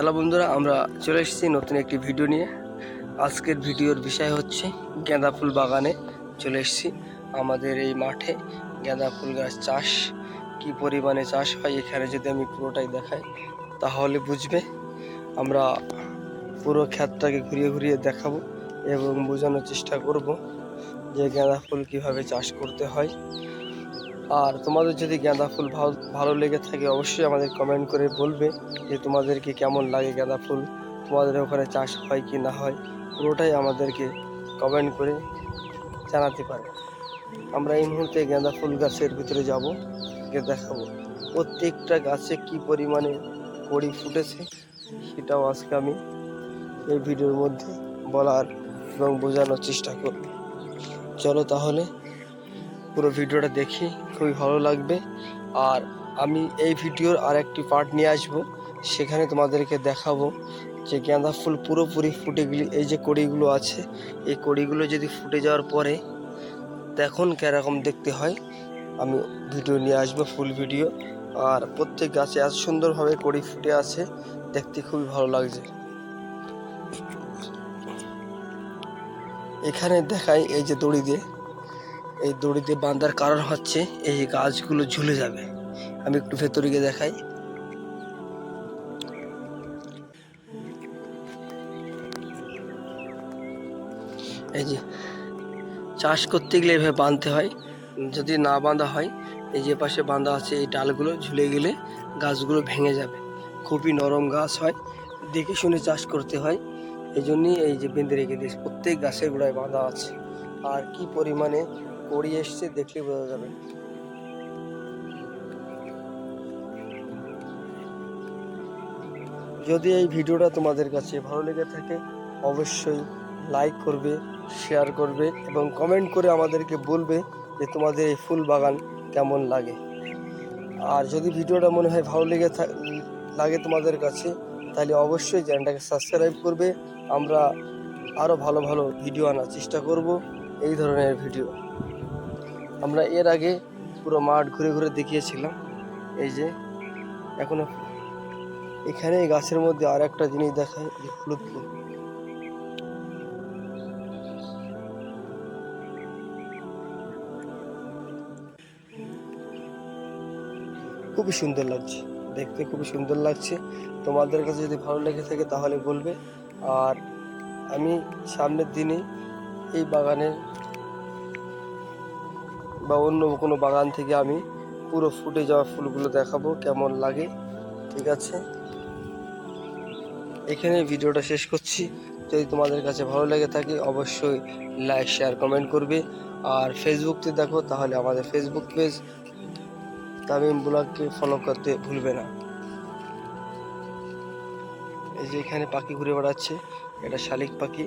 Hello বন্ধুরা, আমরা চলে এসেছি নতুন একটি ভিডিও নিয়ে। আজকের ভিডিওর বিষয় হচ্ছে গাঁদা ফুল বাগানে চলে এসেছি। আমাদের এই মাঠে গাঁদা ফুল গাছ চাষ, কি পরিমাণে চাষ হয় এখানে যদি আমি পুরোটাই দেখাই, তাহলে বুঝবে। আমরা পুরো ক্ষেতটাকে ঘুরিয়ে ঘুরিয়ে দেখাবো এবং বোঝানোর চেষ্টা করব যে গাঁদা ফুল কীভাবে চাষ করতে হয়। আর তোমাদের যদি গাঁদা ফুল ভালো লেগে থাকে, অবশ্যই আমাদের কমেন্ট করে বলবে যে তোমাদেরকে কেমন লাগে গাঁদা ফুল তোমাদের ওখানে চাষ হয় কি না হয়, পুরোটাই আমাদেরকে কমেন্ট করে জানাতে পারে। আমরা এই মুহূর্তে গাঁদা ফুল গাছের ভিতরে যাব, গিয়ে দেখাবো প্রত্যেকটা গাছে কি পরিমাণে কড়ি ফুটেছে, সেটাও আজকে আমি এই ভিডিওর মধ্যে বলার এবং বোঝানোর চেষ্টা করব। চলো তাহলে পুরো ভিডিওটা দেখি, খুবই ভালো লাগবে। আর আমি এই ভিডিওর আর একটি পার্ট নিয়ে আসব, সেখানে তোমাদেরকে দেখাবো যে গাঁদা ফুল পুরোপুরি ফুটে গেলে এই যে কড়িগুলো আছে, এই কড়িগুলো যদি ফুটে যাওয়ার পরে তখন কীরকম দেখতে হয়। আমি ভিডিও নিয়ে আসব ফুল ভিডিও আর প্রত্যেক গাছে এত সুন্দরভাবে কড়ি ফুটে আছে, দেখতে খুবই ভালো লাগছে। এখানে দেখাই এই যে দড়ি দিয়ে। এই দড়ি দিয়ে বাঁধার কারণ হচ্ছে এই গাছগুলো ঝুলে যাবে। আমি একটু ভেতরে গিয়ে দেখাই। এই যে, চাষ করতে গেলে এভাবে বাঁধতে হয়। যদি না বাঁধা হয়, এই যে পাশে বাঁধা আছে, এই ডালগুলো ঝুলে গেলে গাছগুলো ভেঙে যাবে। খুবই নরম গাছ হয়, দেখে শুনে চাষ করতে হয়। এই জন্যই এই যে বেঁধে রেখে দিয়েছে। প্রত্যেক গাছের গোড়ায় বাঁধা আছে। আর কি পরিমাণে কড়ি এসছে দেখলে বোঝা যাবে। যদি এই ভিডিওটা তোমাদের কাছে ভালো লেগে থাকে, অবশ্যই লাইক করবে, শেয়ার করবে এবং কমেন্ট করে আমাদেরকে বলবে যে তোমাদের এই ফুল বাগান কেমন লাগে। আর যদি ভিডিওটা মনে হয় ভালো লেগে লাগে তোমাদের কাছে, তাহলে অবশ্যই চ্যানেলটাকে সাবস্ক্রাইব করবে। আমরা আরও ভালো ভালো ভিডিও আনার চেষ্টা করব, এই ধরনের ভিডিও। আমরা এর আগে পুরো মাঠ ঘুরে ঘুরে দেখিয়েছিলাম। এই যে, এখনও এখানে গাছের মধ্যে আর একটা জিনিস দেখায় হলুদ ফুল। খুবই সুন্দর লাগছে, দেখতে খুবই সুন্দর লাগছে। তোমাদের কাছে যদি ভালো লেগে থাকে তাহলে বলবে। আর আমি সামনের দিনে এই বাগানের বা অন্য কোনো বাগান থেকে আমি পুরো ফুটে যাওয়া ফুলগুলো দেখাবো, কেমন লাগে, ঠিক আছে? এখানে ভিডিওটা শেষ করছি। যদি তোমাদের কাছে ভালো লেগে থাকে, অবশ্যই লাইক শেয়ার কমেন্ট করবে। আর ফেসবুকতে দেখো, তাহলে আমাদের ফেসবুক পেজ তামিম ব্লগকে ফলো করতে ভুলবে না। এই যে এখানে পাখি ঘুরে বেড়াচ্ছে, এটা শালিক পাখি।